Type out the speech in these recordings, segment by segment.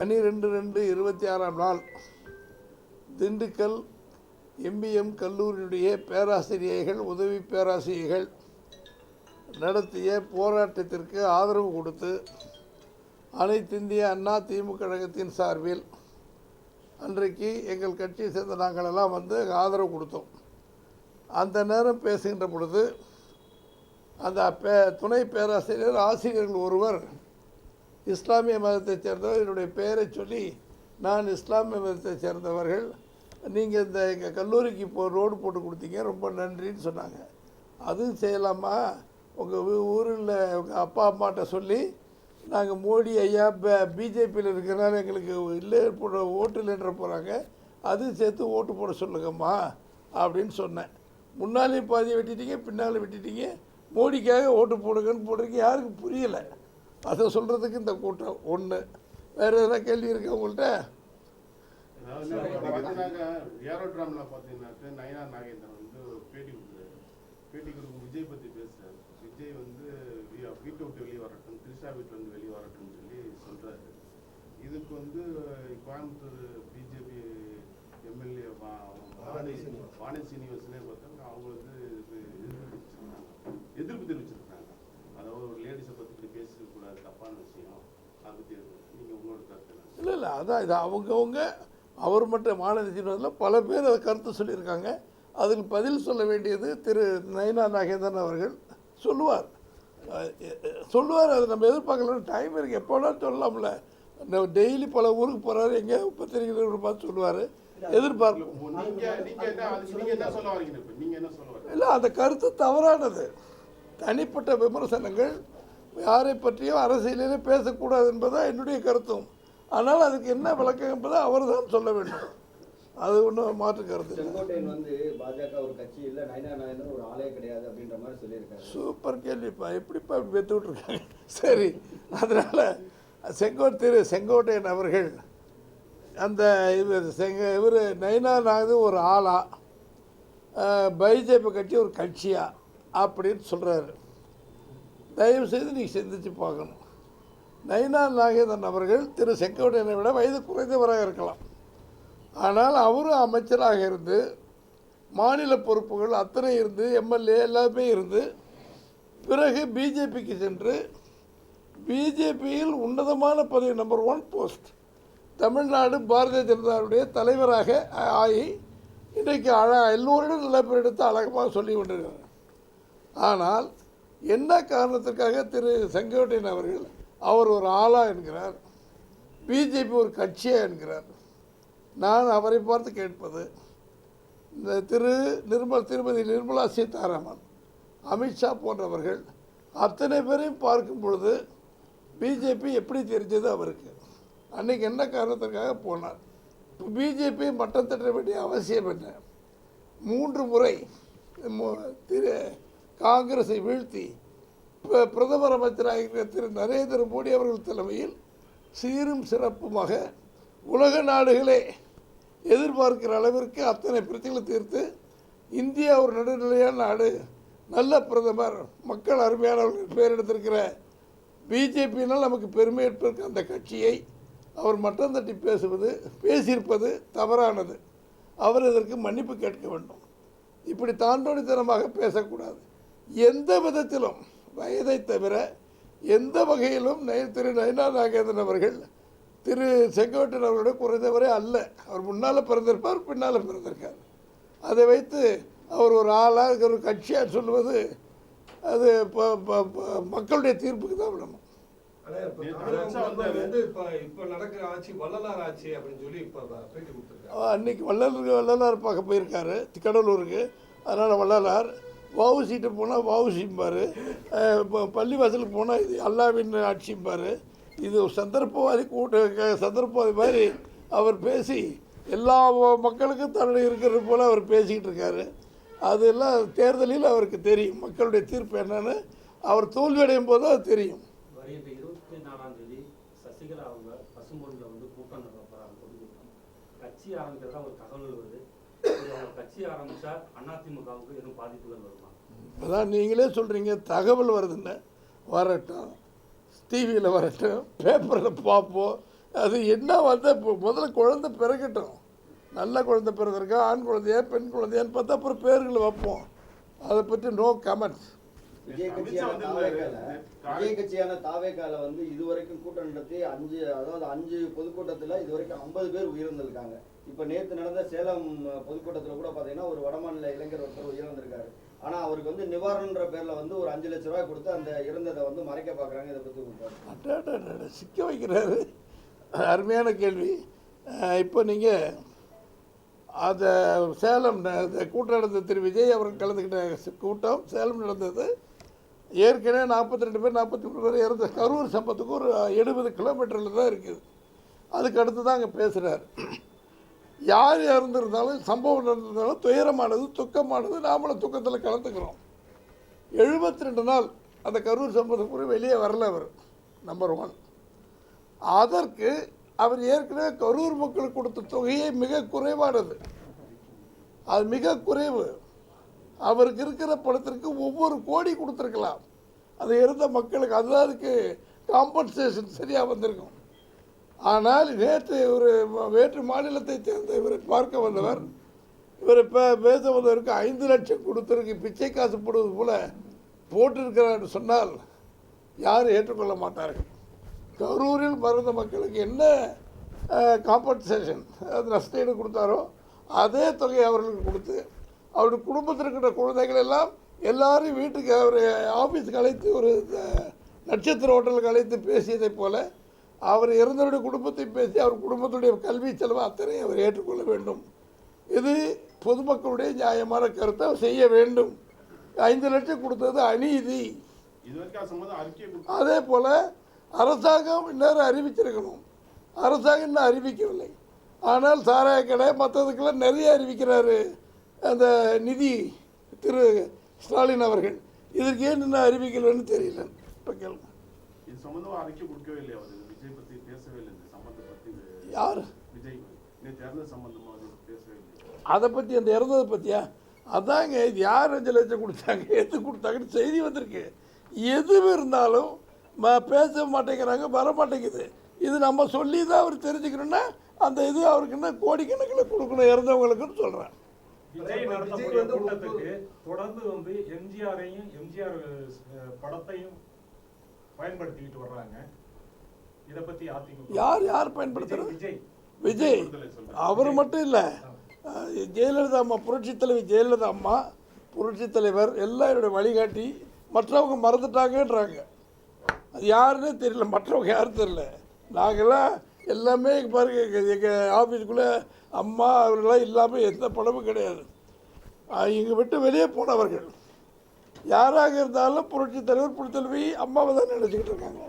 பன்னிரெண்டு ரெண்டு இருபத்தி ஆறாம் நாள் திண்டுக்கல் எம்பிஎம் கல்லூரியுடைய பேராசிரியர்கள் உதவி பேராசிரியர்கள் நடத்திய போராட்டத்திற்கு ஆதரவு கொடுத்து அனைத்திந்திய அண்ணா திமுக கழகத்தின் சார்பில் அன்றைக்கு எங்கள் கட்சியை சேர்ந்த நாங்கள் எல்லாம் வந்து ஆதரவு கொடுத்தோம். அந்த நேரம் பேசுகின்ற பொழுது அந்த பே துணை பேராசிரியர் ஆசிரியர்கள் ஒருவர் இஸ்லாமிய மதத்தை சேர்ந்தவர். என்னுடைய பெயரை சொல்லி நான் இஸ்லாமிய மதத்தை சேர்ந்தவர்கள். நீங்கள் இந்த எங்கள் கல்லூரிக்கு இப்போ ரோடு போட்டு கொடுத்தீங்க ரொம்ப நன்றின்னு சொன்னாங்க. அதுவும் செய்யலாமா? உங்கள் ஊரில் உங்கள் அப்பா அம்மாட்ட சொல்லி நாங்கள் மோடி ஐயா பிஜேபியில் இருக்கிறனால எங்களுக்கு இல்லை போட ஓட்டு இல்லைன்ற போகிறாங்க அதுவும் சேர்த்து ஓட்டு போட சொல்லுங்கம்மா அப்படின்னு சொன்னேன். முன்னாலே பாதியை வெட்டிட்டீங்க பின்னால் வெட்டிட்டீங்க. மோடிக்காக ஓட்டு போடுங்கன்னு போடுறீங்க யாருக்கும் புரியலை. அதை சொல்கிறதுக்கு இந்த கூட்டம் ஒன்று வேறு எதனா கேள்வி இருக்கா உங்கள்கிட்ட அதாவது இப்ப பார்த்தீங்கன்னாக்கா பார்த்தீங்கன்னாக்க நயனா நாகேந்திரன் வந்து பேட்டி கொடுக்குறாரு. பேட்டி கொடுக்கும் விஜய் பற்றி பேசுகிறார் விஜய் வந்து வீ- வீட்டை விட்டு வெளியே வரட்டும் திரிஷா வீட்டுல இருந்து வெளியே வரட்டும்னு சொல்லி சொல்கிறாரு இதுக்கு வந்து கோயம்புத்தூர் பிஜேபி எம்எல்ஏ வாணி வாணி சீனிவாசனே பார்த்தாங்க அவங்க வந்து இதுக்கு எதிர்ப்பு தெரிவிச்சிருக்காங்க எதிர்ப்பு தெரிவிச்சிருக்காங்க அதாவது ஒரு லேடிஸை பத்தி இப்படி பேசக்கூடாது தப்பான விஷயம் அதை பத்தி நீங்க உங்களோட கருத்து என்ன? இல்லை இல்லை அதான் இது அவங்கவுங்க அவர் மட்டும் மாநில சீனிவாசில் பல பேர் அதை கருத்து சொல்லியிருக்காங்க. அதில் பதில் சொல்ல வேண்டியது திரு நயனா நாகேந்திரன் அவர்கள் சொல்லுவார். சொல்லுவார் அது நம்ம எதிர்பார்க்கலாம் டைம் இருக்குது எப்போனா சொல்லலாம்ல. டெய்லி பல ஊருக்கு போகிறாரு எங்கே பத்திரிகை பார்த்து சொல்லுவார். எதிர்பார்ப்போம் இல்லை அந்த கருத்து தவறானது. தனிப்பட்ட விமர்சனங்கள் யாரை பற்றியும் அரசியலிலே பேசக்கூடாது என்பதுதான் என்னுடைய கருத்தும். ஆனால் அதுக்கு என்ன விளக்கம் என்பதை அவர் தான் சொல்ல வேண்டும். அது ஒன்றும் மாற்று கருத்து செங்கோட்டையன் வந்து பாஜக ஒரு கட்சி இல்ல நயனா நாயந்தர் ஒரு ஆளே கிடையாது அப்படின்ற மாதிரி சொல்லியிருக்காரு. சூப்பர் கேள்விப்பா. எப்படிப்பா இப்படி பெற்று விட்ருக்காங்க சரி அதனால் செங்கோட் திரு செங்கோட்டையன் அவர்கள் அந்த இவர் செங்க இவர் நைனா நாது ஒரு ஆளா பிஜேபி கட்சி ஒரு கட்சியா அப்படின்னு சொல்கிறாரு தயவு செய்து நீங்கள் சிந்திச்சு பார்க்கணும். நயினா நாகேந்திரன் அவர்கள் திரு செங்கோட்டையனை விட வயது குறைந்தவராக இருக்கலாம். ஆனால் அவரும் அமைச்சராக இருந்து மாநில பொறுப்புகள் அத்தனை இருந்து எம்எல்ஏ எல்லாமே இருந்து பிறகு பிஜேபிக்கு சென்று பிஜேபியில் உன்னதமான பதவி number one post Tamil Nadu Bharatiya ஜனதாவுடைய தலைவராக ஆகி இன்றைக்கு அழ எல்லோரிடம் நல்ல பேர் எடுத்து அழகமாக சொல்லி கொண்டிருக்கிறார். ஆனால் என்ன காரணத்திற்காக திரு செங்கோட்டையன் அவர்கள் அவர் ஒரு ஆளா என்கிறார். பிஜேபி ஒரு கட்சியா என்கிறார். நான் அவரை பார்த்து கேட்பது இந்த திரு நிர்மல் திருமதி நிர்மலா சீதாராமன் அமித்ஷா போன்றவர்கள் அத்தனை பேரையும் பார்க்கும் பொழுது பிஜேபி எப்படி தெரிஞ்சது அவருக்கு? அன்னைக்கு என்ன காரணத்திற்காக போனார்? இப்போ பிஜேபி மட்டம் தட்ட வேண்டிய அவசியம் என்ன? மூன்று முறை திரு காங்கிரஸை வீழ்த்தி பிரதமர் அமைச்சராக திரு நரேந்திர மோடி அவர்கள் தலைமையில் சீரும் சிறப்புமாக உலக நாடுகளே எதிர்பார்க்கிற அளவிற்கு அத்தனை பிரச்சனைகளை தீர்த்து இந்தியா ஒரு நடுநிலையான நாடு. நல்ல பிரதமர் மக்கள் அருமையானவர்கள் பேர் எடுத்திருக்கிற பிஜேபியினால் நமக்கு பெருமை ஏற்பதற்கு அந்த கட்சியை அவர் மட்டம் தட்டி பேசுவது பேசியிருப்பது தவறானது. அவர் இதற்கு மன்னிப்பு கேட்க வேண்டும். இப்படி தாண்டோடித்தனமாக பேசக்கூடாது. எந்த விதத்திலும் வயதை தவிர எந்த வகையிலும் நய- திரு நயனா நாகேந்திரன் அவர்கள் திரு செங்கோட்டையன் அவர்களோட குறைந்தவரே அல்ல. அவர் முன்னால் பிறந்திருப்பார் பின்னால் பிறந்திருக்கார். அதை வைத்து அவர் ஒரு ஆளாக ஒரு கட்சியாக சொல்லுவது அது ப- ப- ப- மக்களுடைய தீர்ப்புக்கு தான் விடணும் அன்னைக்கு வள்ளலருக்கு வள்ளலார் பார்க்க போயிருக்காரு கடலூருக்கு. அதனால் வள்ளலார் வவுசிட்டு போனால் வவுசிம்பார் பள்ளிவாசலுக்கு போனால் இது அல்லாவின் ஆட்சிம்பார் இது சந்தர்ப்பவாதி கூட்ட சந்தர்ப்பவாதி மாதிரி அவர் பேசி எல்லா மக்களுக்கும் தன்னுடைய இருக்கிறது போல் அவர் பேசிக்கிட்டு இருக்காரு. அதெல்லாம் தேர்தலில் அவருக்கு தெரியும். மக்களுடைய தீர்ப்பு என்னன்னு அவர் தோல்வியடையும் போது அது தெரியும். கட்சி ஆரம்பிக்கிறதா ஒரு கட்சி ஆரம்பிச்சா அதிமுகவுக்கு எதுவும் பாதிப்புகள் வருமா? அதான் நீங்களே சொல்கிறீங்க தகவல் வருதுன்னு வரட்டும். டிவியில் வரட்டும். பேப்பரில் பார்ப்போம். அது என்ன வந்து இப்போ முதல்ல குழந்தை பிறக்கட்டும். நல்ல குழந்தை பிறந்திருக்கா ஆண் குழந்தையா பெண் குழந்தையான்னு பார்த்தா அப்புறம் பேர்களை வைப்போம். அதை பற்றி நோ கமெண்ட்ஸ் விஜய் கட்சியான. தாவேக்கால விஜய் கட்சியான தாவேக்கால வந்து இதுவரைக்கும் கூட்டம் நடத்தி அஞ்சு அதாவது அஞ்சு பொதுக்கூட்டத்துல இதுவரைக்கும் ஐம்பது பேர் உயிரிழந்திருக்காங்க இப்போ நேற்று நடந்த சேலம் பொதுக்கூட்டத்தில் கூட பார்த்தீங்கன்னா ஒரு வடமாநில இளைஞர் ஒருத்தர் உயிரிழந்திருக்காரு ஆனால் அவருக்கு வந்து நிவாரணன்ற பேரில் வந்து ஒரு அஞ்சு லட்ச ரூபாய் கொடுத்து அந்த இறந்ததை வந்து மறைக்க பார்க்குறாங்க இதை பற்றி உங்க சிக்க வைக்கிறாரு. அருமையான கேள்வி. இப்போ நீங்கள் அந்த சேலம் கூட்டம் நடந்த திரு. விஜய் அவர்கள் கலந்துக்கிட்ட கூட்டம் சேலம் நடந்தது. ஏற்கனவே நாற்பத்தி ரெண்டு பேர் நாற்பத்தி மூணு பேர் இறந்த கரூர் சம்பத்துக்கு ஒரு எழுபது கிலோமீட்டரில் தான் இருக்குது. அதுக்கு அடுத்து தான் அங்கே பேசுகிறார் யார் இறந்துருந்தாலும் சம்பவம் நடந்திருந்தாலும் துயரமானது துக்கமானது நாமளும் துக்கத்தில் கலந்துக்கிறோம். எழுபத்தி ரெண்டு நாள் அந்த கரூர் சம்பவத்துக்கு வெளியே வரல அவர் நம்பர் ஒன் அதற்கு அவர் ஏற்கனவே கரூர் மக்களுக்கு கொடுத்த தொகையே மிக குறைவானது. அது மிக குறைவு. அவருக்கு இருக்கிற பணத்திற்கு ஒவ்வொரு கோடி கொடுத்துருக்கலாம். அது இருந்த மக்களுக்கு அதுதான் அதுக்கு காம்பன்சேஷன் சரியாக வந்திருக்கும். ஆனால் நேற்று ஒரு வேற்று மாநிலத்தை சேர்ந்த இவரை பார்க்க வந்தவர் இவர் இப்போ பேச வந்தவருக்கு ஐந்து லட்சம் கொடுத்துருக்கு பிச்சை காசு போடுவது போல போட்டிருக்கிறார் என்று சொன்னால் யாரும் ஏற்றுக்கொள்ள மாட்டார்கள்? கரூரில் மறந்த மக்களுக்கு என்ன காம்பன்சேஷன் அது நஷ்டஈடு கொடுத்தாரோ அதே தொகையை அவர்களுக்கு கொடுத்து அவருடைய குடும்பத்தில் இருக்கிற குழந்தைகள் எல்லாம் எல்லாரும் வீட்டுக்கு அவர் ஆஃபீஸுக்கு அழைத்து ஒரு நட்சத்திர ஹோட்டலுக்கு அழைத்து பேசியதைப் போல அவர் இறந்தவருடைய குடும்பத்தை பேசி அவர் குடும்பத்துடைய கல்வி செலவு அத்தனை அவர் ஏற்றுக்கொள்ள வேண்டும். இது பொதுமக்களுடைய நியாயமான கருத்தை அவர் செய்ய வேண்டும். ஐந்து லட்சம் கொடுத்தது அநீதி. அது போல் அரசாங்கம் இந்நேரம் அறிவிச்சிருக்கணும். அரசாங்கம் இன்னும் அறிவிக்கவில்லை. ஆனால் சாராய கடை மற்றதுக்கெல்லாம் நிறைய அறிவிக்கிறாரு அந்த நிதி திரு ஸ்டாலின் அவர்கள். இதற்கு ஏன் இன்னும் அறிவிக்கலைன்னு தெரியல. இப்போ கேளுங்க. இது சம்பந்தமா அறிக்கை கொடுக்கவே இல்லை அவர்? யார்? அது பற்றி அந்த இறந்ததை பற்றியா அதாங்க இது யார் அஞ்சு லட்சம் கொடுத்தாங்க? எது கொடுத்தாங்கன்னு செய்தி வந்திருக்கு. எது இருந்தாலும் ம பேச மாட்டேங்கிறாங்க வர மாட்டேங்குது. இது நம்ம சொல்லி தான் அவர் தெரிஞ்சுக்கணுன்னா அந்த இது அவருக்கு என்ன கோடிக்கணக்கில் கொடுக்கணும் இறந்தவங்களுக்குன்னு சொல்கிறேன் விஜய் நடத்தக்கூடிய கூட்டத்துக்கு தொடர்ந்து வந்து எம்ஜிஆரையும் எம்ஜிஆர் படத்தையும் பயன்படுத்திக்கிட்டு வர்றாங்க. யார் யார் பயன்படுத்துறது? விஜய். அவர் மட்டும் இல்லை. ஜெயலலிதா அம்மா புரட்சித் தலைவி ஜெயலலிதா அம்மா புரட்சித் தலைவர் எல்லாம் என்னுடைய வழிகாட்டி. மற்றவங்க மறந்துட்டாங்கன்றாங்க. அது யாருன்னே தெரியல. மற்றவங்க யாரும் தெரியல. நாங்கள்லாம் எல்லாமே பாருங்க எங்கள் ஆஃபீஸுக்குள்ளே அம்மா அவர்களெல்லாம் இல்லாமல் எந்த படமும் கிடையாது. இங்கே விட்டு வெளியே போனவர்கள். யாராக இருந்தாலும் புரட்சித் தலைவர் புரட்சித் தலைவி அம்மாவை தான் நினச்சிக்கிட்டு இருக்காங்க.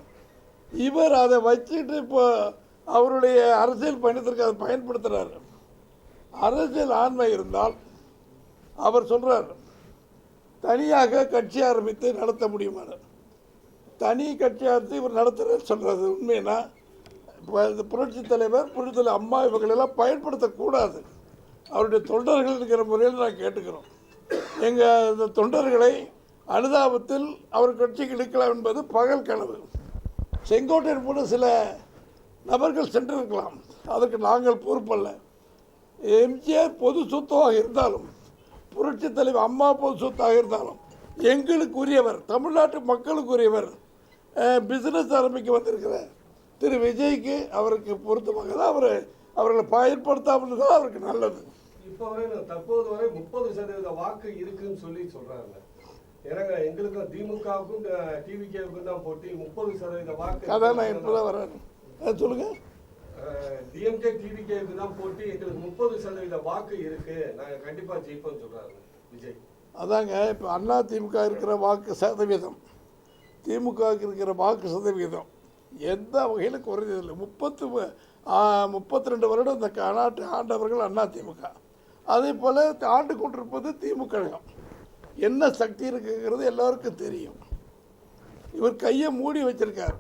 இவர் அதை வச்சுக்கிட்டு இப்போ அவருடைய அரசியல் பயணத்திற்கு அதை பயன்படுத்துகிறார் அரசியல் ஆண்மை இருந்தால் அவர் சொல்கிறார் தனியாக கட்சி ஆரம்பித்து நடத்த முடியுமாறு தனி கட்சி ஆரம்பித்து இவர் நடத்துகிறார் சொல்கிறது உண்மைனா இப்போ இந்த புரட்சித் தலைவர் புரட்சி தலைவர் அம்மா இவங்களெல்லாம் பயன்படுத்தக்கூடாது. அவருடைய தொண்டர்கள் இருக்கிற முறையில் நான் கேட்டுக்கிறோம். எங்கள் இந்த தொண்டர்களை அனுதாபத்தில் அவர் கட்சிக்கு எடுக்கலாம் என்பது பகல் கனவு. செங்கோட்டையன் போல சில நபர்கள் சென்றிருக்கலாம். அதற்கு நாங்கள் பொறுப்பல்ல. எம்ஜிஆர் பொது சொத்தாக இருந்தாலும் புரட்சி தலைவர் அம்மா பொது சொத்தாக இருந்தாலும் எங்களுக்கு உரியவர் தமிழ்நாட்டு மக்களுக்குரியவர் பிஸ்னஸ் ஆரம்பிக்க வந்திருக்கிற திரு விஜய்க்கு அவருக்கு பொருத்தமாக தான் அவர் அவர்களை பயன்படுத்தாமல் தான் அவருக்கு நல்லது. இப்போ வரை தற்போது வரை முப்பது சதவீத வாக்கு இருக்குன்னு சொல்லி சொல்கிறாங்க ஏன்னாங்க எங்களுக்கும் திமுகவுக்கும் டிவிகேவுக்கும் தான் போட்டி. முப்பது சதவீத வாக்கு. அதான் நான் இப்போ வரேன் சொல்லுங்கள் டிஎம்கே டிவிகேவுக்கு தான் போட்டி. எங்களுக்கு முப்பது சதவீத வாக்கு இருக்கு. நாங்க கண்டிப்பா ஜெயிப்போம்னு சொல்றாங்க விஜய். அதாங்க இப்போ அண்ணா திமுக இருக்கிற வாக்கு சதவீதம். திமுகவுக்கு இருக்கிற வாக்கு சதவீதம். எந்த வகையில் குறைஞ்சதில்லை முப்பத்து முப்பத்தி ரெண்டு வருடம் இந்த நாட்டு ஆண்டவர்கள் அண்ணா திமுக. அதே போல் ஆண்டு கொண்டிருப்பது திமுக கழகம். என்ன சக்தி இருக்குங்கிறது எல்லாருக்கும் தெரியும். இவர் கையை மூடி வச்சிருக்கார்.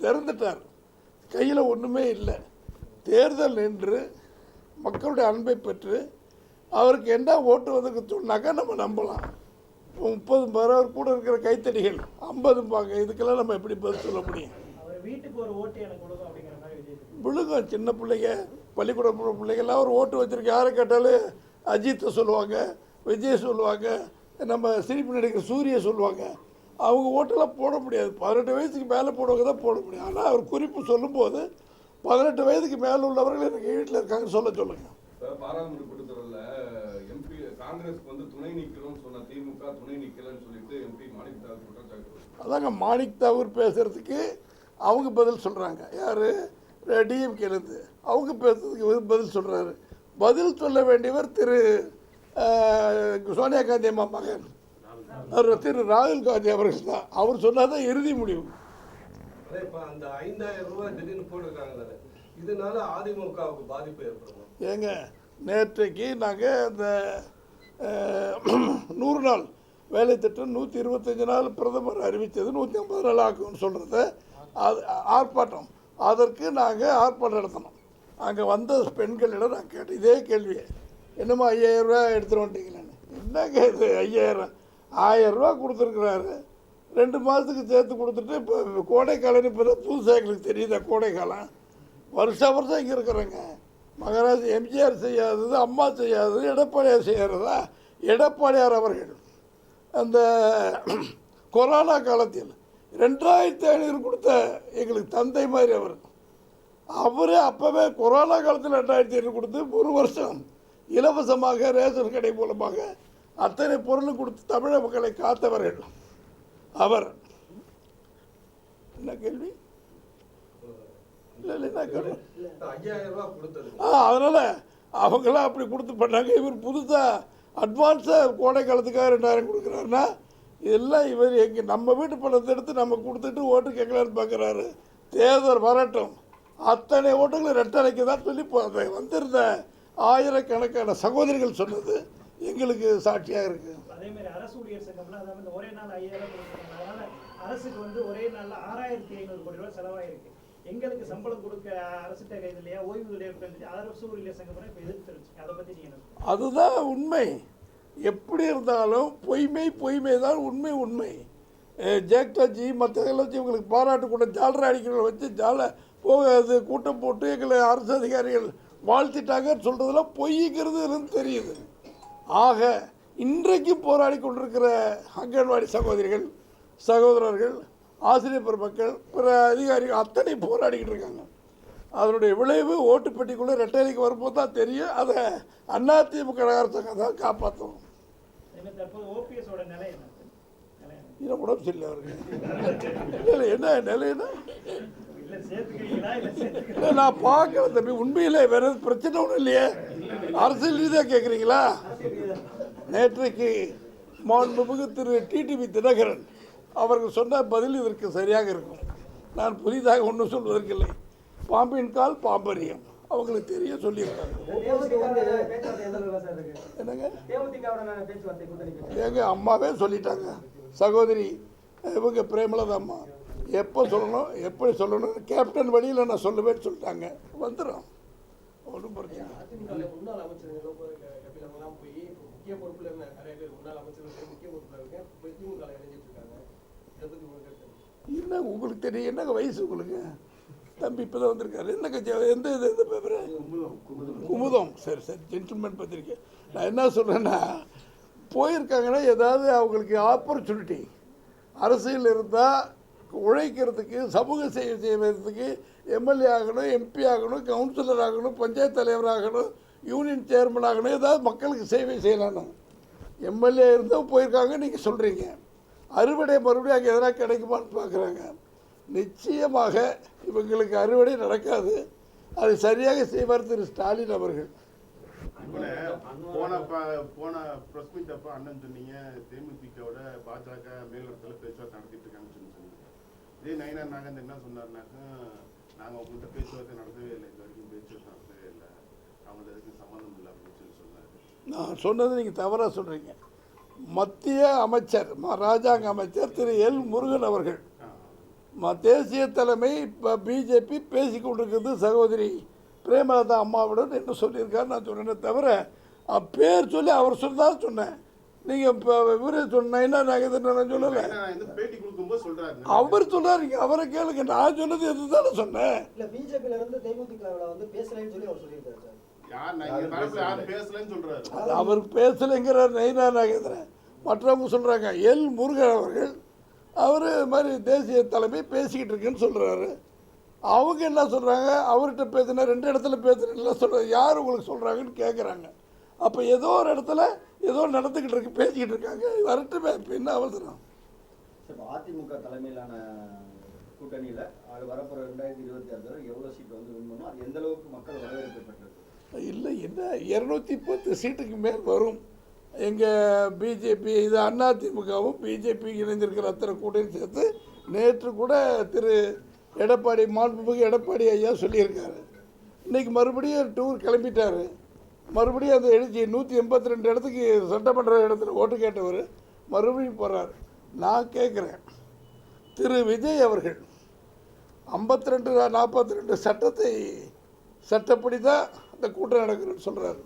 திறந்துட்டார். கையில் ஒன்றுமே இல்லை. தேர்தல் நின்று மக்களுடைய அன்பை பெற்று அவருக்கு என்ன ஓட்டு வந்ததுக்கு சொன்னாக்கா நம்ம நம்பலாம். முப்பது பேர் கூட இருக்கிற கைத்தடிகள் ஐம்பது பாங்க இதுக்கெல்லாம் நம்ம எப்படி பதில் சொல்ல முடியும்? அவர். விழுங்கும் சின்ன பிள்ளைங்க பள்ளிக்கூடம் போகிற பிள்ளைங்கெல்லாம் ஒரு ஓட்டு வச்சுருக்கு. யாரை கேட்டாலும் அஜித்தை சொல்லுவாங்க விஜய் சொல்லுவாங்க நம்ம சிரிப்பு நடிக்கிற சூரிய சொல்லுவாங்க. அவங்க ஓட்டெல்லாம் போட முடியாது. பதினெட்டு வயசுக்கு மேலே போடுறவங்க தான் போட முடியும். ஆனால் அவர் குறிப்பு சொல்லும்போது பதினெட்டு வயதுக்கு மேலே உள்ளவர்கள் எனக்கு வீட்டில் இருக்காங்க சொல்ல சொல்லுங்கள் இப்ப பாராளுமன்ற கூட்டத்தொடர்ல எம்பி காங்கிரஸ்க்கு வந்து துணை நிக்கிறோம்னு சொன்ன திமுக துணை நிக்கலன்னு சொல்லிட்டு எம்பி மாணிக் தாஸ் குற்றச்சாட்டு வச்சாரு. அதாங்க மாணிக் தாகூர் பேசுகிறதுக்கு அவங்க பதில் சொல்கிறாங்க யார்? டிஎம்கேலேருந்து அவங்க பேசுறதுக்கு பதில் சொல்கிறாரு பதில் சொல்ல வேண்டியவர் திரு சோனியா காந்தி அம்மா மகன். அவர் திரு ராகுல் காந்தி அவர்கள் தான் அவர் சொன்னால் தான் இறுதி முடிவு. அதே இப்ப அந்த ஐந்தாயிரம் ரூபாய் திடீர்னு போட்டிருக்காங்களே இதனால அதிமுகவுக்கு பாதிப்பு ஏற்படுமா? ஏங்க நேற்றைக்கு நாங்கள் அந்த அஹ், நூறு நாள் வேலை திட்டம் நூற்றி இருபத்தஞ்சி நாள் பிரதமர் அறிவித்தது நூற்றி ஐம்பது நாள் ஆக்கும்னு சொல்கிறத அது ஆர்ப்பாட்டம். அதற்கு நாங்கள் ஆர்ப்பாட்டம் நடத்தினோம் அங்கே வந்த பெண்களிடம் நான் கேட்டேன் இதே கேள்வியை. என்னம்மா ஐயாயிரம் ரூபா எடுத்துட்டு வந்துட்டீங்களான்னு என்னங்க இது ஐயாயிரம்? ஆயிரம் கொடுத்துருக்குறாரு. ரெண்டு மாதத்துக்கு சேர்த்து கொடுத்துட்டு இப்போ கோடைக்காலம் இப்போ தான் புதுசாக எங்களுக்கு தெரியுதா கோடைக்காலம்? வருஷம் வருஷம் இங்கே இருக்கிறேங்க. மகாராஜ் எம்ஜிஆர் செய்யாதது அம்மா செய்யாதது எடப்பாடியார் செய்கிறதா எடப்பாடியார் அவர்கள். அந்த கொரோனா காலத்தில் ரெண்டாயிரத்தி ஐநூறு கொடுத்த எங்களுக்கு தந்தை மாதிரி அவர். அவரே அப்போவே கொரோனா காலத்தில் ரெண்டாயிரத்தி ஐநூறு கொடுத்து ஒரு வருஷம் இலவசமாக ரேஷன் கடை மூலமாக அத்தனை பொருளும் கொடுத்து தமிழக மக்களை காத்தவர்கள் அவர். என்ன கேள்வி? இல்லை இல்லை என்ன கேள்வி? ஆ அதனால் அவங்களாம் அப்படி கொடுத்து பண்ணாங்க. இவர் புதுசாக அட்வான்ஸாக கோடை காலத்துக்காக ரெண்டாயிரம் கொடுக்குறாருன்னா இதெல்லாம் இவர் எங்கே நம்ம வீட்டு பணத்தை எடுத்து நம்ம கொடுத்துட்டு ஓட்டு கேட்கலான்னு பார்க்குறாரு. தேர்தல் வரட்டும். அத்தனை ஓட்டுகளை ரெட்டலைக்கு தான் சொல்லி இப்போ வந்திருந்த ஆயிரக்கணக்கான சகோதரிகள் சொன்னது எங்களுக்கு சாட்சியாக அதே மாதிரி அரசு ஊழியர் சங்கம்லாம் அதாவது இந்த ஒரே நாள் ஐயாயிரம் கொடுக்குறாங்க அதனால அரசுக்கு வந்து ஒரே நாள்ல ஆறாயிரத்தி ஐநூறு கோடி ரூபாய் செலவாயிருக்கு. எங்களுக்கு சம்பளம் கொடுக்க கைது இல்லையா? அரசு ஊழியர் சங்கம் இப்போ அதை? அதுதான் உண்மை. எப்படி இருந்தாலும் பொய்மை பொய்மை தான் உண்மை உண்மை. ஜேக்டாஜி மற்ற வச்சு இவங்களுக்கு பாராட்டு கூட ஜாலரை அடிக்கிறவங்களை வச்சு ஜால போகாது கூட்டம் போட்டு எங்களை அரசு அதிகாரிகள் வாழ்த்திட்டாங்கன்னு சொல்கிறதுலாம் பொய்ங்கிறது எனக்கு தெரியுது. ஆக இன்றைக்கு போராடி கொண்டிருக்கிற அங்கன்வாடி சகோதரிகள் சகோதரர்கள் ஆசிரியர் பெருமக்கள் பிற அதிகாரிகள் அத்தனை போராடிக்கிட்டு இருக்காங்க. அதனுடைய விளைவு ஓட்டுப்பெட்டிக்குள்ளே ரெட்டைலைக்கு வரும்போது தான் தெரியும். அதை அதிமுக அரசாங்கம் தான் என்ன? இன்னும் உடம்பு சரியில்லை அவருக்கு. இல்லை என்ன நிலைன்னா? நான் பார்க்கல தம்பி. உண்மையிலே வேற பிரச்சனை ஒன்றும் இல்லையே. அரசியல் ரீதியாக கேட்குறீங்களா நேற்றைக்கு மாண்புமிகு திரு டிடிவி தினகரன் அவர்கள் சொன்ன பதில் இதற்கு சரியாக இருக்கும். நான் புதிதாக ஒன்றும் சொல்வதற்கில்லை. பாம்பின் கால் பாம்பரியம். அவங்களுக்கு தெரிய சொல்லியிருக்காங்க. என்னங்க? எங்க அம்மாவே சொல்லிட்டாங்க. சகோதரி இவங்க பிரேமலதா அம்மா. எப்போ சொல்லணும் எப்படி சொல்லணும் கேப்டன் வழியில் நான் சொல்லுவேன்னு சொல்லிட்டாங்க. வந்துடும் ஒன்றும் பிரச்சனை இல்லை. உங்களுக்கு என்ன? என்ன உங்களுக்கு தெரியும்? என்னங்க வயசு உங்களுக்கு? தம்பி இப்போ தான் வந்திருக்காரு. என்னங்க ஜெ- எந்த இது எந்த பேப்பரு குமுதம். சரி சரி. ஜென்டில்மேன் பத்திரிக்கை. நான் என்ன சொல்கிறேன்னா போயிருக்காங்கன்னா ஏதாவது அவங்களுக்கு ஆப்பர்ச்சுனிட்டி அரசியல் இருந்தால் உழைக்கிறதுக்கு சமூக சேவை செய்வதற்கு எம்எல்ஏ ஆகணும் எம்பி ஆகணும் கவுன்சிலர் ஆகணும் பஞ்சாயத்து தலைவர் ஆகணும் யூனியன் சேர்மன் ஆகணும் ஏதாவது மக்களுக்கு சேவை செய்யலாம்னு எம்எல்ஏ இருந்தால் போயிருக்காங்க நீங்கள் சொல்கிறீங்க அறுவடை மறுபடியும் அங்கே எதனா கிடைக்குமான்னு பார்க்குறாங்க நிச்சயமாக இவங்களுக்கு அறுவடை நடக்காது. அதை சரியாக செய்வார் திரு ஸ்டாலின் அவர்கள். போன போன ப்ரெஸ் மீட் அப்போ அண்ணன் சொன்னீங்க தேமுதிகவோட பாஜக மேலிடத்தில் பேச்சுவார்த்தை நடத்திட்டு இருக்காங்கன்னு சொன்னீங்க. இதே நயனா நாகேந்திரன் என்ன சொன்னாருனாக்கா நாங்க உங்கள்கிட்ட பேச்சுவார்த்தை நடத்தவே இல்லை இது வரைக்கும் பேச்சுவார்த்தை நடத்தவே இல்லை. அவங்களுக்கு எதுக்கும் சம்மந்தம் இல்லை அப்படின்னு சொல்லி சொன்னாரு. நான் சொன்னது நீங்கள் தவறாக சொல்கிறீங்க மத்திய அமைச்சர் ராஜாங்க அமைச்சர் திரு எல் முருகன் அவர்கள். தேசிய தலைமை இப்போ பிஜேபி பேசி கொண்டிருக்கிறது சகோதரி பிரேமலதா அம்மாவுடன் என்ன சொல்லியிருக்காரு. நான் சொன்னேனே தவிர பேர் சொல்லி அவர் சொன்னதான் சொன்னேன். நீங்கள் இப்போ இவரே சொன்ன என்ன நாகேந்திரன் நான் சொல்லலை. பேட்டி கொடுக்கும்போது சொல்றாரு. அவர் சொன்னாருங்க அவரை கேளுங்க நான் சொன்னது எது தானே சொன்னேன். இல்ல பிஜேபியில இருந்து தேமுதிகவில் வந்து பேசலைன்னு சொல்லி அவர் சொல்லியிருக்காரு அவர் பேசலைங்கிறார் நயினா நாகேந்திரன். மற்றவங்க சொல்கிறாங்க எல் முருகன் அவர்கள் அவர் இது மாதிரி தேசிய தலைமை பேசிக்கிட்டு இருக்குன்னு சொல்கிறாரு அவங்க என்ன சொல்கிறாங்க அவர்கிட்ட பேசினா ரெண்டு இடத்துல பேசுகிறேன்லாம் சொல்கிறாங்க யார் உங்களுக்கு சொல்கிறாங்கன்னு கேட்குறாங்க அப்போ ஏதோ ஒரு இடத்துல ஏதோ நடந்துக்கிட்டு இருக்கு பேசிக்கிட்டு இருக்காங்க. வரட்டுமே இப்போ என்ன அவசரம் அதிமுக தலைமையிலான கூட்டணியில அது வரப்போற ரெண்டாயிரத்தி இருபத்தி ஆறுல எவ்வளவு சீட் வந்து வின் பண்ணும் அது எந்த அளவுக்கு மக்கள் வரவேற்பு இல்லை என்ன? இரநூத்தி பத்து சீட்டுக்கு மேல் வரும். எங்கள் பிஜேபி இது அதிமுகவும் பிஜேபி இணைந்திருக்கிற அத்தனை கூட்டணி சேர்த்து நேற்று கூட திரு எடப்பாடி மாண்புமிகு எடப்பாடி ஐயா சொல்லியிருக்காரு. இன்னைக்கு மறுபடியும் டூர் கிளம்பிட்டாரு. மறுபடியும் அந்த எழுச்சி நூற்றி எண்பத்தி ரெண்டு இடத்துக்கு சட்டமன்ற இடத்துல ஓட்டு கேட்டவர் மறுபடியும் போகிறார் நான் கேட்குறேன் திரு விஜய் அவர்கள் ஐம்பத்தி ரெண்டு நாற்பத்தி ரெண்டு சட்டத்தை சட்டப்படி தான் அந்த கூட்டம் நடக்குதுன்னு சொல்கிறாரு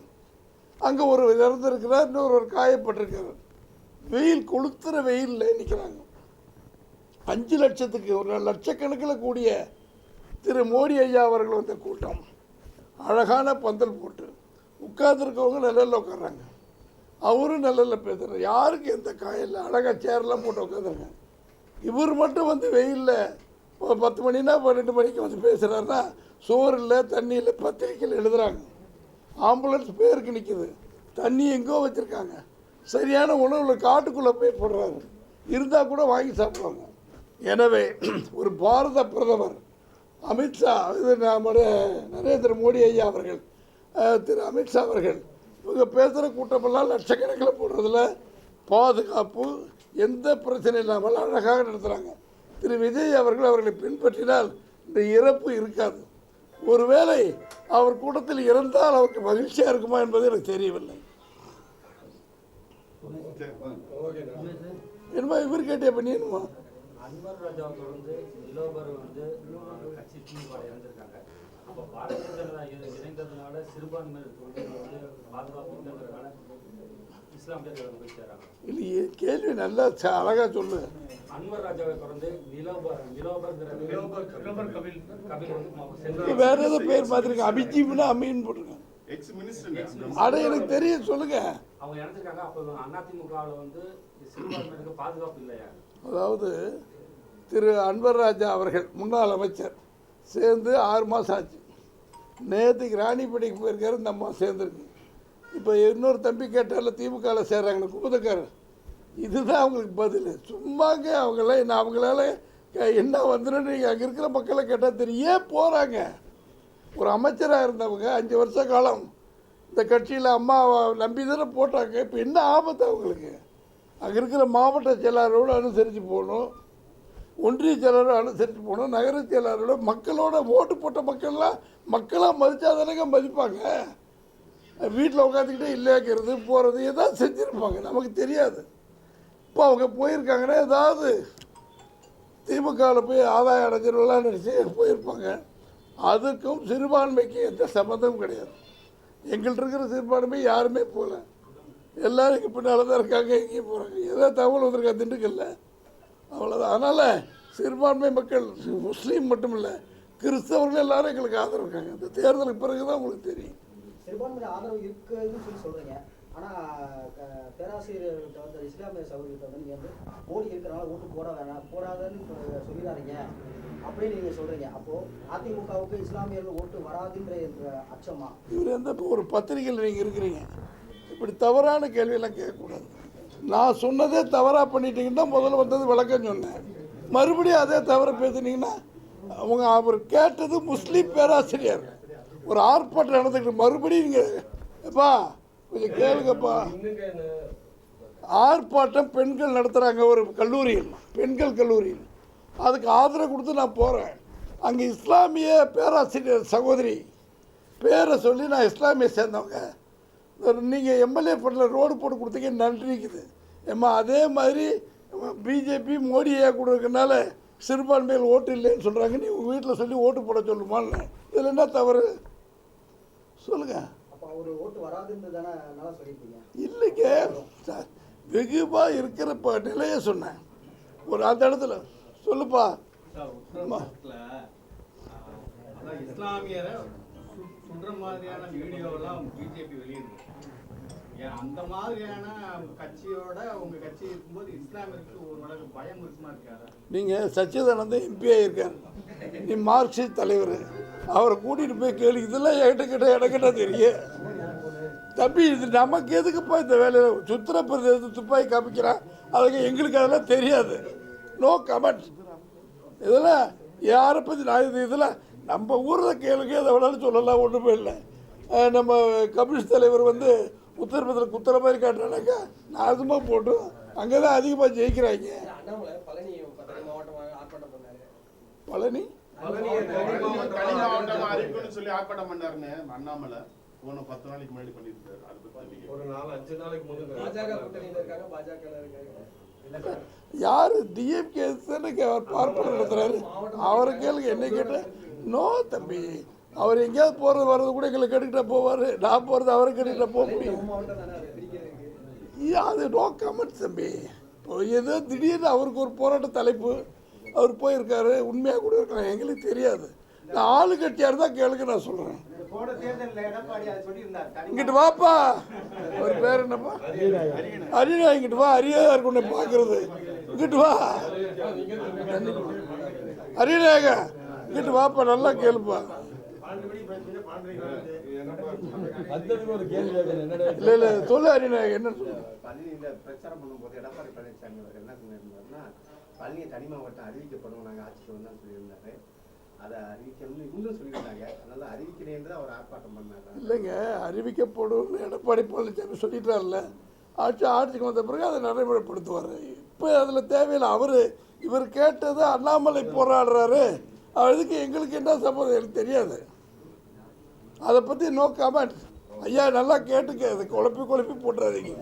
அங்கே ஒரு இறந்துருக்கிறார் இன்னொரு ஒரு காயப்பட்டிருக்கிறார். வெயில் கொளுத்துற வெயிலில் நிற்கிறாங்க அஞ்சு லட்சத்துக்கு ஒரு லட்சக்கணக்கில் கூடிய திரு மோடி ஐயா அவர்கள் வந்த கூட்டம். அழகான பந்தல் போட்டு. உட்காந்துருக்கவங்க நிழலில் உட்கார்றாங்க. அவரும் நிழலில் பேசுகிறார் யாருக்கு எந்த காயில் அழகாக சேர்லாம் போட்டு உட்காந்துருக்காங்க இவர் மட்டும் வந்து வெயிலில் பத்து மணினா பன்னெண்டு மணிக்கு வந்து பேசுகிறாருன்னா சோறு இல்லை தண்ணி இல்லை பத்திரிக்கையில் எழுதுகிறாங்க ஆம்புலன்ஸ் பேருக்கு நிற்கிது தண்ணி எங்கோ வச்சுருக்காங்க. சரியான உணவில் காட்டுக்குள்ளே போய் போடுறாரு. இருந்தால் கூட வாங்கி சாப்பிடுவாங்க. எனவே ஒரு பாரத பிரதமர் அமித்ஷா இது நம்முடைய நரேந்திர மோடி ஐயா அவர்கள் திரு அமித்ஷா அவர்கள் இவங்க பேசுகிற கூட்டமெல்லாம் லட்சக்கணக்கில் போடுறதில் பாதுகாப்பு எந்த பிரச்சனை இல்லாமல் அழகாக நடத்துகிறாங்க திரு விஜய் அவர்கள் அவர்களை பின்பற்றினால் இந்த இறப்பு இருக்காது. ஒருவேளை அவர் கூட்டத்தில் இறந்தால் அவருக்கு மகிழ்ச்சியாக இருக்குமா என்பது எனக்கு தெரியவில்லை. என்னமா இவர் கேட்டே பண்ணியணுமா அன்வர் ராஜாவை தொடர்ந்து நிலோபர் வந்து கட்சி இல்லையே கேள்வி நல்லா அழகா சொல்லு. அன்வர் ராஜாவை நிலோபர் சென்ற வேற ஏதோ பேர் மாத்திருக்கேன் அபிஜீப்னா அமீன் மினிஸ்டர் அட எனக்கு தெரியும் சொல்லுங்க. அவங்க இணைஞ்சிருக்காங்க அப்போ அதிமுகவில் வந்து சிறுபான்மையினருக்கு பாதுகாப்பு இல்லையா? அதாவது திரு அன்வர் ராஜா அவர்கள் முன்னாள் அமைச்சர் சேர்ந்து ஆறு மாதம் ஆச்சு. நேற்றுக்கு ராணிப்பேட்டைக்கு போயிருக்காரு இந்த அம்மா சேர்ந்துருக்கு. இப்போ இன்னொரு தம்பி கேட்டால திமுகவில் சேர்றாங்கன்னு குமுதக்காரர் இதுதான் அவங்களுக்கு பதில். சும்மாங்க அவங்களாம் என்ன அவங்களால என்ன வந்துடும் நீங்கள் அங்கே இருக்கிற மக்களை கேட்டால் தெரியும். ஏன் போகிறாங்க ஒரு அமைச்சராக இருந்தவங்க அஞ்சு வருஷ காலம் இந்த கட்சியில் அம்மாவை நம்பி தானே போட்டாங்க. இப்போ என்ன ஆபத்து அவங்களுக்கு? அங்கே இருக்கிற மாவட்ட செயலாளரோடு அனுசரித்து போகணும். ஒன்றிய செயலாளரோடு அனுசரித்து போகணும் நகர செயலாளரோட மக்களோட ஓட்டு போட்ட மக்கள்லாம் மக்களாக மதித்தா தானேங்க மதிப்பாங்க. வீட்டில் உட்காந்துக்கிட்டே இல்லையாக்கிறது போகிறது ஏதாவது செஞ்சுருப்பாங்க. நமக்கு தெரியாது. இப்போ அவங்க போயிருக்காங்கன்னா ஏதாவது திமுகவில் போய் ஆதாயம் அடைஞ்சிருவெல்லாம் நினச்சி போயிருப்பாங்க. அதுக்கும் சிறுபான்மைக்கு எந்த சம்மந்தமும் கிடையாது. எங்கள்கிட்ட இருக்கிற சிறுபான்மை யாருமே போகல எல்லாரும் இங்கே பின்னால் தான் இருக்காங்க எங்கேயும் போகிறாங்க ஏதோ தகவல் வந்திருக்கா திண்டுக்கல்ல? அவ்வளோதான் அதனால் சிறுபான்மை மக்கள் முஸ்லீம் மட்டும் இல்லை கிறிஸ்தவர்கள் எல்லாரும் எங்களுக்கு ஆதரவு இருக்காங்க. இந்த தேர்தலுக்கு பிறகு தான் உங்களுக்கு தெரியும். சிறுபான்மையினர் ஆதரவு இருக்குதுன்னு சொல்லி சொல்றீங்க. ஆனா க- பேராசிரியர்கள்ட்ட வந்து இஸ்லாமிய சகோதரிகிட்ட வந்து நீங்க வந்து மோடி இருக்கிறனால ஓட்டு போட வேணாம் போடாதன்னு சொல்லிடாதீங்க. அப்படின்னு நீங்க சொல்றீங்க. அப்போ அதிமுகவுக்கு இஸ்லாமியர்கள் ஓட்டு வராதுன்ற அச்சமா? இவர் எந்த இப்போ ஒரு பத்திரிகையில் நீங்கள் இருக்கிறீங்க. இப்படி தவறான கேள்வியெல்லாம் கேட்கக்கூடாது. நான் சொன்னதே தவறாக பண்ணிட்டீங்கன்னா முதல்ல வந்தது விளக்கம் சொன்னேன். மறுபடியும் அதே தவற பேசுனீங்கன்னா அவங்க அவர் கேட்டது முஸ்லீம் பேராசிரியர். ஒரு ஆர்ப்பாட்டம் நடந்துக்கிட்டு மறுபடியும் நீங்கள் எப்பா கொஞ்சம் கேளுங்கப்பா. ஆர்ப்பாட்டம் பெண்கள் நடத்துகிறாங்க ஒரு கல்லூரியில் பெண்கள் கல்லூரியில். அதுக்கு ஆதரவு கொடுத்து நான் போகிறேன் அங்கே இஸ்லாமிய பேராசிரியர் சகோதரி பேரை சொல்லி நான் இஸ்லாமிய சேர்ந்தவங்க. நீங்கள் எம்எல்ஏ ஃபண்டில் ரோடு போட்டு கொடுத்தீங்க நன்றிக்குது ஏம்மா அதே மாதிரி பிஜேபி மோடியே கொடுக்கறதுனால சிறுபான்மையில் ஓட்டு இல்லைன்னு சொல்கிறாங்க நீ உங்கள் வீட்டில் சொல்லி ஓட்டு போட சொல்லுமான்னு. இதில் என்ன தவறு? சொல்லுங்கள் அப்போ அவர் ஓட்டு வராதுன்னு தானே நல்லா சொல்லியிருக்கீங்க. இல்லைங்க. சார் வெகுவாக இருக்கிற இப்போ நிலையை சொன்னேன். ஒரு அந்த இடத்துல. சொல்லுப்பா. இஸ்லாமியரை சு- சுடுற மாதிரியான வீடியோலாம் பிஜேபி வெளியிடுது. அந்த மாதிரியான கட்சியோட உங்க கட்சி இருக்கும்போது இஸ்லாமியருக்கு ஒரு அளவுக்கு பயம் இருக்குமா இருக்காதா? நீங்க சச்சிதானந்த எம்பியாக இருக்கார் நீ மார்க்சிஸ்ட் தலைவர். அவரை கூட்டிட்டு போய் கேள்வி இதெல்லாம் என்கிட்ட கிட்ட எனக்கிட்ட தெரியும்? தம்பி இது நமக்கு எதுக்குப்பா இந்த வேலையில்? சுத்திரப்பிரதேச துப்பாக்கி காமிக்கிறான். அதுக்கு எங்களுக்கு அதெல்லாம் தெரியாது. நோ கமெண்ட் இதெல்லாம் யாரை பற்றி நான் இது இதெல்லாம் நம்ம ஊரில் கேளுங்க எதை வேணாலும் சொல்லலாம் ஒன்றுமே இல்லை. நம்ம கம்யூனிஸ்ட் தலைவர் வந்து உத்தரப்பிரதேச குத்துற மாதிரி காட்டுறானாக்கா நாசமாக போட்டு அங்கே தான் அதிகமாக ஜெயிக்கிறாங்க. அண்ணாமலை பழனி அண்ணாமலை போன பத்து நாளைக்கு முன்னாடி பண்ணியிருக்காரு. அதை பத்தி ஒரு நாலு அஞ்சு நாளைக்கு பாஜக கூட்டணியில இருக்காங்க பாஜக இருக்காங்க. யார்? டிஎம்கே அவர் பார்ப்பன நடத்துறாரு. அவரை கேளுங்க என்ன கேட்டால் நோ தம்பி அவர் எங்கேயாவது போகிறது வர்றது கூட எங்களை கேட்டுக்கிட்ட போவார். நான் போகிறது அவரை கேட்டுக்கிட்ட போக முடியும். அது நோ கமெண்ட் தம்பி. இப்போ ஏதோ திடீர்னு அவருக்கு ஒரு போராட்ட தலைப்பு அவர் போயிருக்காரு. உண்மையாக கூட இருக்கலாம் எங்களுக்கு தெரியாது. நான் ஆளு கட்டியார் தான் கேளுங்க நான் சொல்கிறேன் இங்கிட்டு வாப்பா. ஒரு பேர் என்னப்பா? அரியணா இங்கிட்டு வா. அரியாதா இருக்கு உன்னை பார்க்கறது. இங்கிட்டு வா. அரியணாக இங்கிட்டு வாப்பா நல்லா கேளுப்பா. இல்லை இல்லை சொல்லு அரியணாக என்ன பழனியை தனி மாவட்டம் அறிவிக்கப்படும் நாங்கள் ஆட்சிக்கு வந்தோம்னு சொல்லியிருந்தாரு. அதை அறிவிக்கணும்னு இவங்களும் சொல்லியிருந்தாங்க. அதனால அறிவிக்கிறேன் அவர் ஆர்ப்பாட்டம் இல்லைங்க அறிவிக்கப்படும் எடப்பாடி பழனிசாமி சொல்லிட்டார்ல. ஆட்சி ஆட்சிக்கு வந்த பிறகு அதை நடைமுறைப்படுத்துவார். இப்போ அதில் தேவையில்லை. அவர் இவர் கேட்டது அண்ணாமலை போராடுறாரு. அதுக்கு எங்களுக்கு என்ன சம்மதம் எனக்கு தெரியாது. அதை பற்றி நோ கமெண்ட் ஐயா நல்லா கேட்டுக்க. அதை குழப்பி குழப்பி போட்டுறாதீங்க.